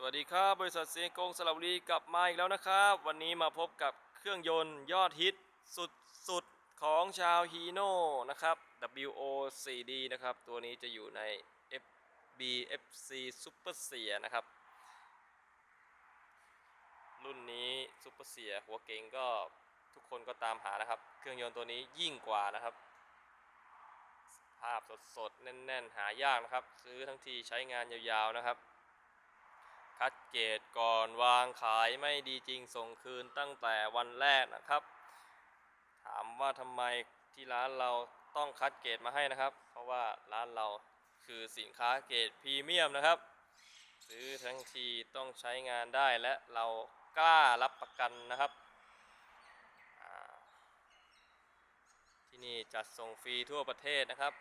สวัสดีครับ บริษัทเซียงกงสระบุรีกลับมาอีกแล้วนะครับ วันนี้มาพบกับเครื่องยนต์ยอดฮิตสุดสุดๆของชาวฮีโน่นะครับ WO4D นะครับ ตัวนี้จะอยู่ใน FBFC Super s e a นะครับ รุ่นนี้ Super s e a หัวเก่งก็ทุกคนก็ตามหานะครับ เครื่องยนต์ตัวนี้ยิ่งกว่านะครับ ภาพสดๆ แน่น ๆ หายากนะครับ ซื้อทั้งทีใช้งานยาวๆนะครับ คัดเกรดก่อนวางขายไม่ดีจริงส่งคืนตั้งแต่วันแรกนะครับ ถามว่าทำไมที่ร้านเราต้องคัดเกรดมาให้นะครับ เพราะว่าร้านเราคือสินค้าเกรดพรีเมียมนะครับ ซื้อทั้งทีต้องใช้งานได้และเรากล้ารับประกันนะครับ ที่นี่จัดส่งฟรีทั่วประเทศนะครับ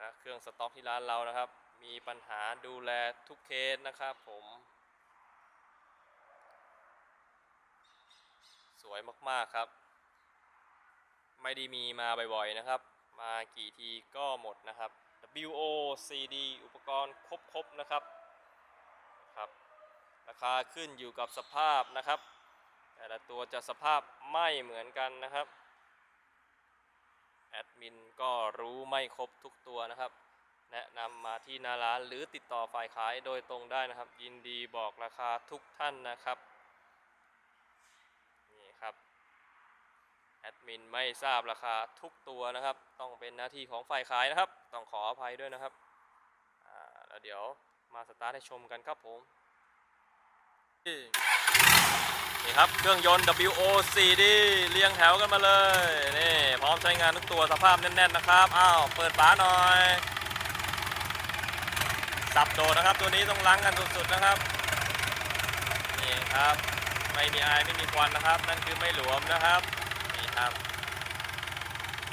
นะ เครื่องสต็อกที่ร้านเรานะครับ มีปัญหาดูแลทุกเคสนะครับผม สวยมากๆครับ ไม่ได้มีมาบ่อยๆนะครับ มากี่ทีก็หมดนะครับ WOCD อุปกรณ์ครบๆนะครับครับ ราคาขึ้นอยู่กับสภาพนะครับ แต่ละตัวจะสภาพไม่เหมือนกันนะครับ แอดมินก็รู้ไม่ครบทุกตัวนะครับ แนะนำมาที่หนาร้านหรือติดต่อฝ่ายขายโดยตรงได้นะครับ ยินดีบอกราคาทุกท่านนะครับนี่ครับแอดมินไม่ทราบราคาทุกตัวนะครับ ต้องเป็นหน้าที่ของฝ่ายขายนะครับ ต้องขออภัยด้วยนะครับแล้วเดี๋ยวมาสตาร์ทให้ชมกันครับผม นี่ครับเครื่องยนต์ WO4D เรียงแถวกันมาเลยนี่พร้อมใช้งานทุกตัวสภาพแน่นๆนะครับอ้าวเปิดฝาหน่อยสับโดดนะครับ ตัวนี้ต้องล้างกันสุดๆนะครับนี่ครับไม่มีไอไม่มีควันนะครับ นั่นคือไม่หลวมนะครับนี่ครับ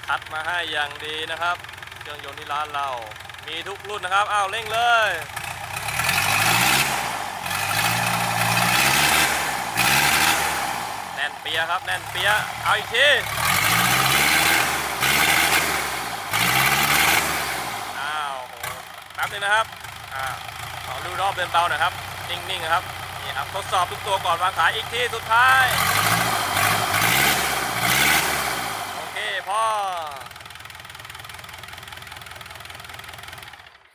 คัดมาให้อย่างดีนะครับ เครื่องยนต์ที่ร้านเรา มีทุกรุ่นนะครับอ้าวเร่งเลย แน่นเปียครับ แน่ นเปียเอาอีกทีอ้าวโหแป๊บนึงนะครับอ่าขอดูรอบเดินเบาหน่อยครับ นิ่งๆนะครับนี่ครับทดสอบทุกตัวก่อนวางขายอีกทีสุดท้ายโอเคพ่อ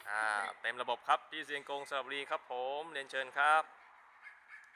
อ่าเต็มระบบครับที่เซียงกงสระบุรีครับผมเรียนเชิญครับ